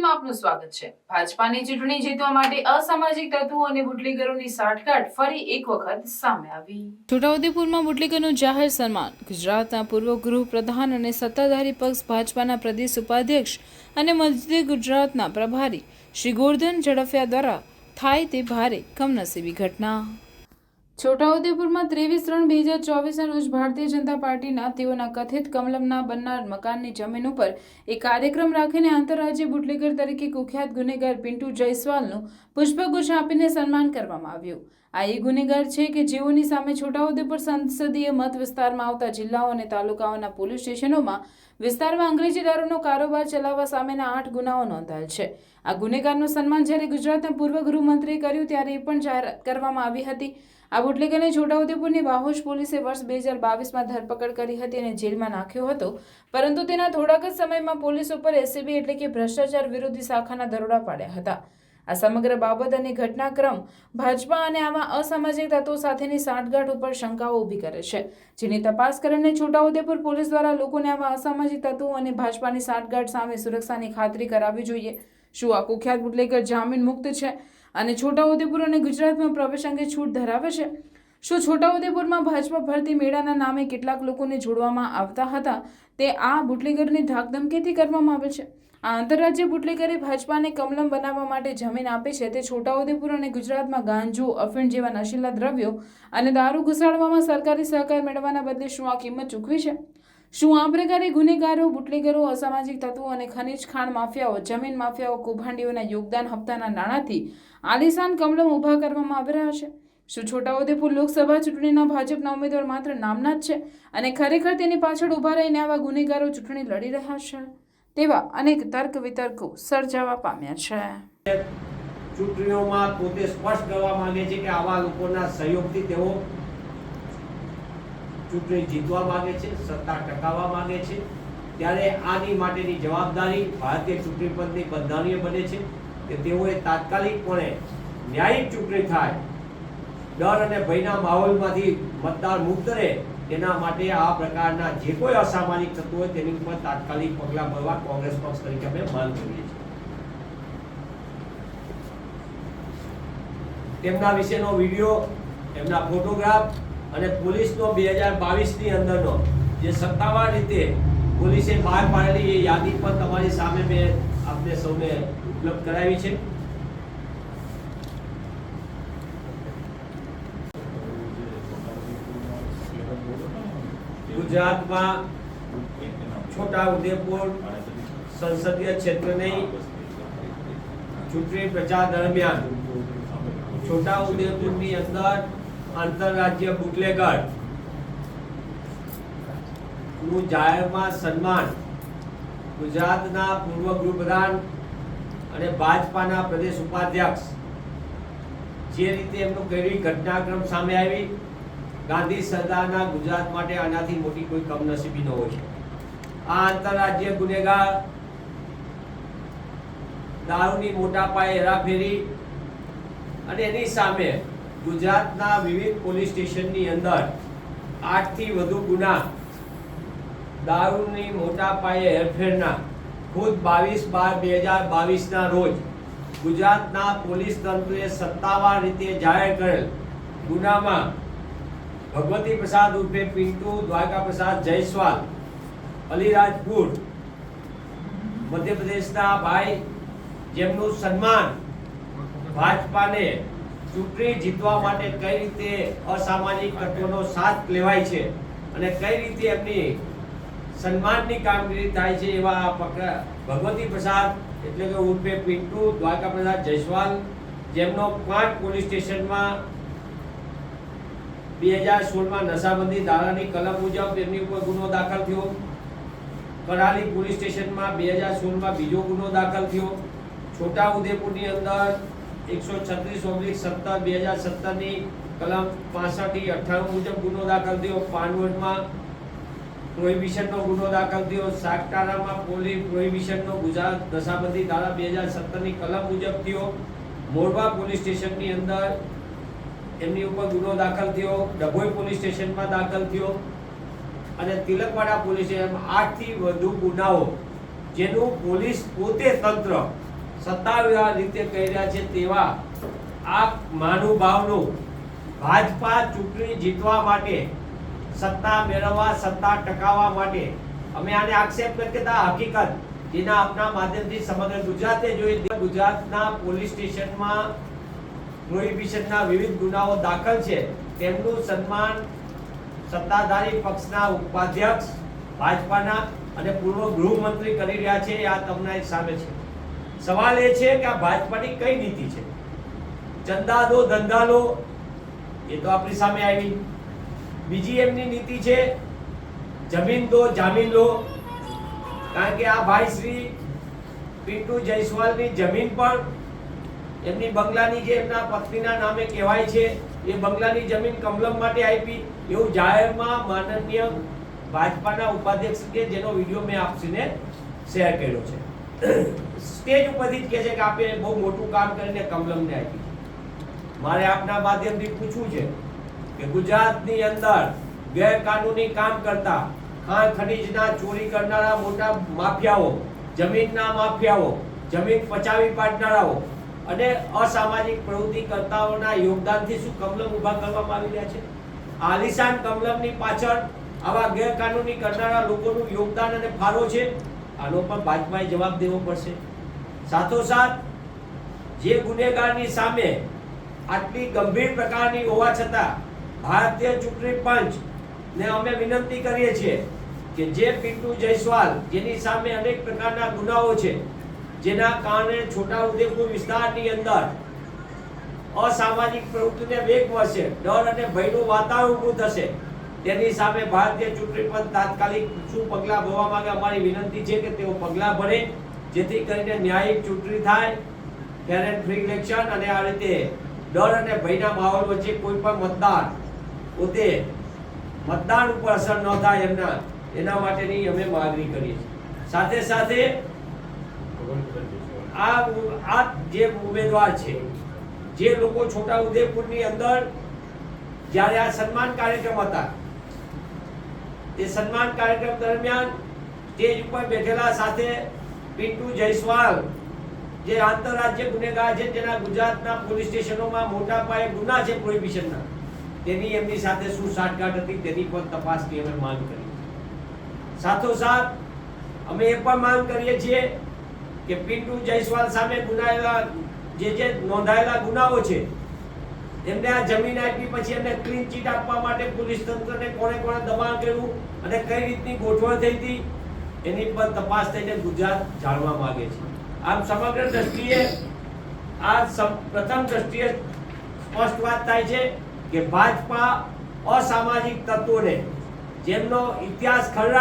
બુલેટિનમાં આપનું સ્વાગત છે. ભાજપાની ચૂંટણી જીતવા માટે અસામાજિક તત્વો અને બુટલેગરોની સાઠગાંઠ ફરી એક વખત સામે આવી. છોટાઉદેપુરમાં બુટલેગરનું જાહેર સન્માન. ગુજરાતના પૂર્વ ગૃહ પ્રધાન અને સત્તાધારી પક્ષ ભાજપાના પ્રદેશ ઉપાધ્યક્ષ અને મધ્ય ગુજરાતના પ્રભારી શ્રી ગોરધન ઝડફિયા દ્વારા થાય તે ભારે કમનસીબી ઘટના. છોટાઉદેપુરમાં ત્રેવીસ ત્રણ બે હજાર ચોવીસના રોજ ભારતીય જનતા પાર્ટીના તેઓના કથિત કમલમના બનનાર મકાનની જમીન ઉપર એક કાર્યક્રમ રાખીને આંતરરાજ્ય બુટલેગર તરીકે કુખ્યાત ગુનેગાર પિન્ટુ જયસ્વાલનું પુષ્પગુચ્છ આપીને સન્માન કરવામાં આવ્યું. આ એ ગુનેગાર છે કે જેઓની સામે છોટાઉદેપુર સંસદીય મત વિસ્તારમાં આવતા જિલ્લાઓ અને તાલુકાઓના પોલીસ સ્ટેશનોમાં વિસ્તારમાં અંગ્રેજી દારૂનો કારોબાર ચલાવવા સામેના આઠ ગુનાઓ નોંધાયેલ છે. આ ગુનેગારનું સન્માન જ્યારે ગુજરાતના પૂર્વ ગૃહમંત્રીએ કર્યું ત્યારે એ પણ જાહેરાત કરવામાં આવી હતી. આ બુટલેગરને છોટાઉદેપુરની વાહોશ પોલીસે વર્ષ બે હજાર બાવીસમાં ધરપકડ કરી હતી અને જેલમાં નાખ્યો હતો. પરંતુ તેના થોડાક જ સમયમાં પોલીસ ઉપર એસીબી એટલે કે ભ્રષ્ટાચાર વિરોધી શાખાના દરોડા પાડ્યા હતા. આ સમગ્ર બાબત અને ઘટનાક્રમ ભાજપા અને આવા અસામાજિક તત્વો સાથેની સાંઠગાંઠ ઉપર શંકાઓ ઊભી કરે છે. જેની તપાસ કરીને છોટાઉદેપુર પોલીસ દ્વારા લોકોને આવા અસામાજિક તત્વો અને ભાજપાની સાંઠગાંઠ સામે સુરક્ષાની ખાતરી કરાવવી જોઈએ. શું આ કુખ્યાત બુટલેગર જામીન મુક્ત છે? અને છોટાઉદેપુર અને ગુજરાતમાં પ્રવેશ અંગે છૂટ ધરાવે છે. શું છોટાઉદેપુરમાં ભાજપા ભરતી મેળાના નામે કેટલાક લોકોને જોડવામાં આવતા હતા? તે આ બુટલેગરની ધાકધમકીથી કરવામાં આવે છે. આ આંતરરાજ્ય બુટલેગરે ભાજપાને કમલમ બનાવવા માટે જમીન આપી છે તે છોટાઉદેપુર અને ગુજરાતમાં ગાંજો, અફીણ જેવા નશીલા દ્રવ્યો અને દારૂ ઘુસાડવામાં સરકારી સહકાર મેળવવાના બદલે શું આ કિંમત ચૂકવી છે? શું આ પ્રકારે ગુનેગારો, બુટલેગરો, અસામાજિક તત્વો અને ખનિજ ખાણ માફિયાઓ, જમીન માફિયાઓ, કૌભાંડીઓના યોગદાન હપ્તાના નાણાંથી આલિશાન કમલમ ઊભા કરવામાં આવી રહ્યા છે. શું છોટાઉદેપુર લોકસભા ચૂંટણીના ભાજપના ઉમેદવાર માત્ર નામના જ છે? અને ખરેખર તેની પાછળ ઊભા રહીને આવા ગુનેગારો ચૂંટણી લડી રહ્યા છે? તેવા અનેક તર્ક વિતર્કો સર્જાવા પામ્યા છે. ચૂંટણીઓમાં પોતે સ્પષ્ટ કરવા માંગે છે કે આવા લોકોના સહયોગથી તેઓ ચૂંટણી જીતવા માંગે છે, સત્તા ટકાવવા માંગે છે. ત્યારે આની માટેની જવાબદારી ભારતીય ચૂંટણી પંચની બંધારણીય બને છે. કે તેઓએ તાત્કાલિકપણે ન્યાયિક ચૂંટણી થાય. ડર અને ભયના માહોલમાંથી મતદાર મુક્ત રહે તેના માટે આ પ્રકારના જે કોઈ અસામાજિક તત્વો હોય તેની ઉપર તાત્કાલિક પગલાં ભરવા કોંગ્રેસ પક્ષ તરીકે અમે માંગ કરીએ છીએ. તેમના વિશેનો વીડિયો એમના ફોટોગ્રાફ અને પોલીસનો બે હજાર બાવીસની અંદરનો જે સત્તાવાર રીતે પોલીસે બહાર પાડેલી એ યાદી પણ તમારી સામે મેં આપને સૌને ઉપલબ્ધ કરાવી છે ગુજરાતમાં છોટા ઉદેપુર સંસદીય ક્ષેત્રની ચૂંટણી પ્રચાર દરમિયાન છોટા ઉદેપુરની અંદર આંતરરાજ્ય બુટલેગર નું જાહેરમાં સન્માન, ગુજરાતના પૂર્વ ગૃહપ્રધાન અને ભાજપાના પ્રદેશ ઉપાધ્યક્ષ, જે રીતે એમનું કેવી ઘટનાક્રમ સામે આવી, ગાંધી સરદારના ગુજરાત માટે આનાથી મોટી કોઈ કમનસીબી ન હોય. આ આંતરરાજ્ય ગુનેગાર દારૂની મોટા પાયે હેરાફેરી અને એની સામે ગુજરાતના વિવિધ પોલીસ સ્ટેશનની અંદર આઠથી વધુ ગુના દારૂની મોટા પાયે હેરફેરના ખુદ બાવીસ બાર બે હજાર બાવીસના રોજ ગુજરાતના પોલીસ તંત્રએ સત્તાવાર રીતે જાહેર કરેલ ગુનામાં ભગવતી પ્રસાદ ઉર્ફે પિન્ટુ દ્વારકા પ્રસાદ જયસ્વાલ અલીરાજપુર મધ્યપ્રદેશના ભાઈ જેમનું સન્માન ભાજપાને ચૂંટણી જીતવા માટે કઈ રીતે અસામાજિક તત્વોનો સાથ લેવાય છે અને કઈ રીતે એમની સન્માનની કામગીરી થાય છે એવા ભગવતી પ્રસાદ, એટલે કે ઉર્ફે પિન્ટુ દ્વારકા પ્રસાદ જયસ્વાલ, જેમનો પાંચ પોલીસ સ્ટેશનમાં બે હજાર સોળમાં નશાબંધી ધારાની કલમ મુજબ તેમની ઉપર ગુનો દાખલ થયો. કરાલી પોલીસ સ્ટેશનમાં બે હજાર સોળમાં બીજો ગુનો દાખલ થયો. છોટા ઉદેપુરની અંદર એકસો છત્રીસ ઓગણીસ સત્તર બે હજાર સત્તરની કલમ પાસઠથી અઠ્ઠાણું મુજબ ગુનો દાખલ થયો. પાનવડમાં પ્રોહિબિશનનો ગુનો દાખલ થયો. સાગટારામાં પોલીસ પ્રોહિબિશનનો ગુજરાત નશાબંધી ધારા બે હજાર સત્તરની કલમ મુજબ થયો. મોરબા પોલીસ સ્ટેશનની અંદર એમની ઉપર ગુનો દાખલ થયો. ડભોઈ પોલીસ સ્ટેશનમાં દાખલ થયો. અને તિલકવાડા પોલીસ સ્ટેશનમાં આઠથી વધુ ગુનાઓ જેનું પોલીસ પોતે તંત્ર સત્તાવાર રીતે કહી રહ્યા છે તેવા આ મહાનુભાવનું ભાજપા ચૂંટણી જીતવા માટે સત્તા મેળવવા, સત્તા ટકાવવા માટે. અમે આને આક્ષેપ કરતા હકીકત જેના આપના માધ્યમથી સમગ્ર ગુજરાતે જોઈ ગુજરાતના પોલીસ સ્ટેશનમાં પ્રોહિબિશનના વિવિધ ગુનાઓ દાખલ છે. તેમનું સન્માન સત્તાધારી પક્ષના ઉપાધ્યક્ષ, ભાજપાના અને પૂર્વ ગૃહમંત્રી કરી રહ્યા છે. આ તમને સામે છે. સવાલ એ છે કે આ ભાજપાની કઈ નીતિ છે? ચંદા દો ધંધા લો એ તો આપણી સામે આવી. બીજી એમની નીતિ છે, જમીન દો, જામીન લો. કારણ કે આ ભાઈ શ્રી પિન્ટુ જયસ્વાલની જમીન પણ એમની બંગલાની જે એમના પત્નીના નામે કહેવાય છે, એ બંગલાની જમીન કમલમ માટે આપી. એવું જાહેરમાં માનનીય ભાજપાના ઉપાધ્યક્ષ કે જેનો વીડિયો મેં આપસીને શેર કર્યો છે. સ્ટેજ ઉપરથી જ કહે છે કે આપે બહુ મોટું કામ કરીને કમલમને આપી મારે આપના માધ્યમથી પૂછવું છે કે ગુજરાતની અંદર ગેરકાનૂની કામ કરતા ખાણ ખનીજના ચોરી કરનારા મોટા માફિયાઓ, જમીનના માફિયાઓ, જમીન પચાવી પાડનારાઓ અને અસામાજિક પ્રવૃત્તિ કરતાઓના યોગદાનથી શું કમલમ ઊભા કરવામાં આવી રહ્યા છે? આલિશાન કમલમની પાછળ આવા ગેરકાનૂની કરનારા લોકોનું યોગદાન અને ફાળો છે? આનો પણ ભાજપાએ જવાબ દેવો પડશે. સાથોસાથ, જે ગુનેગારની સામે આટલી ગંભીર પ્રકારની હોવા છતાં ભારતીય ચૂંટણી પંચ ને અમે વિનંતી કરીએ છીએ કે જે પિન્ટુ જયસ્વાલ, જેની સામે અનેક પ્રકારના ગુનાઓ છે, જેના કારણે છોટા ઉદેપુર વિસ્તારની અંદર અસામાજિક પ્રવૃત્તિને વેગ મળશે, ડર અને ભયનું વાતાવરણ ઊભું થશે. તેની સામે ભારતીય ચૂંટણી પંચ તાત્કાલિક શું પગલાં ભરવા માંગે અમારી વિનંતી છે કે તેઓ પગલાં ભરે, જેથી કરીને ન્યાયિક ચૂંટણી થાય એન્ડ ફ્રી ઇલેક્શન અને આ રીતે ડર અને ભયના માહોલ વચ્ચે કોઈ પણ મતદાર પોતે મતદાન ઉપર અસર ન થાય એમના, એના માટેની અમે માગણી કરીએ છીએ. સાથે સાથે આ આ જે ઉમેદવાર છે, જે લોકો છોટા ઉદેપુરની અંદર જ્યારે આ સન્માન કાર્યક્રમ હતા તે સન્માન કાર્યક્રમ દરમિયાન સ્ટેજ ઉપર બેઠેલા સાથે પિન્ટુ જયસ્વાલ, જે આંતરરાજ્ય ગુનેગાર છે, જેના ગુજરાતના પોલીસ સ્ટેશનોમાં મોટા પાયે ગુના છે પ્રોહિબિશનના તેની એમની સાથે શું સાંઠગાંઠ હતી તેની પણ તપાસની અમે માંગ કરી. સાથોસાથ, અમે એ પણ માંગ કરીએ છીએ કે પિન્ટુ જયસ્વાલ સામે ગુનાયેલા, જે જે નોંધાયેલા ગુનાઓ છે, એમને આ જમીન આપી પછી એમને ક્લીન ચીટ આપવા માટે પોલીસ તંત્રને કોણે કોણે દબાણ કર્યું અને કઈ રીતની ગોઠવણ થઈ હતી, એની પણ તપાસ થઈને ગુજરાત જાણવા માંગે છે. આમ સમગ્ર દ્રષ્ટિએ આ પ્રથમ દ્રષ્ટિએ સ્પષ્ટ વાત થાય છે કે ભાજપા અસામાજિક તત્વોને જેમનો ઇતિહાસ ખરડા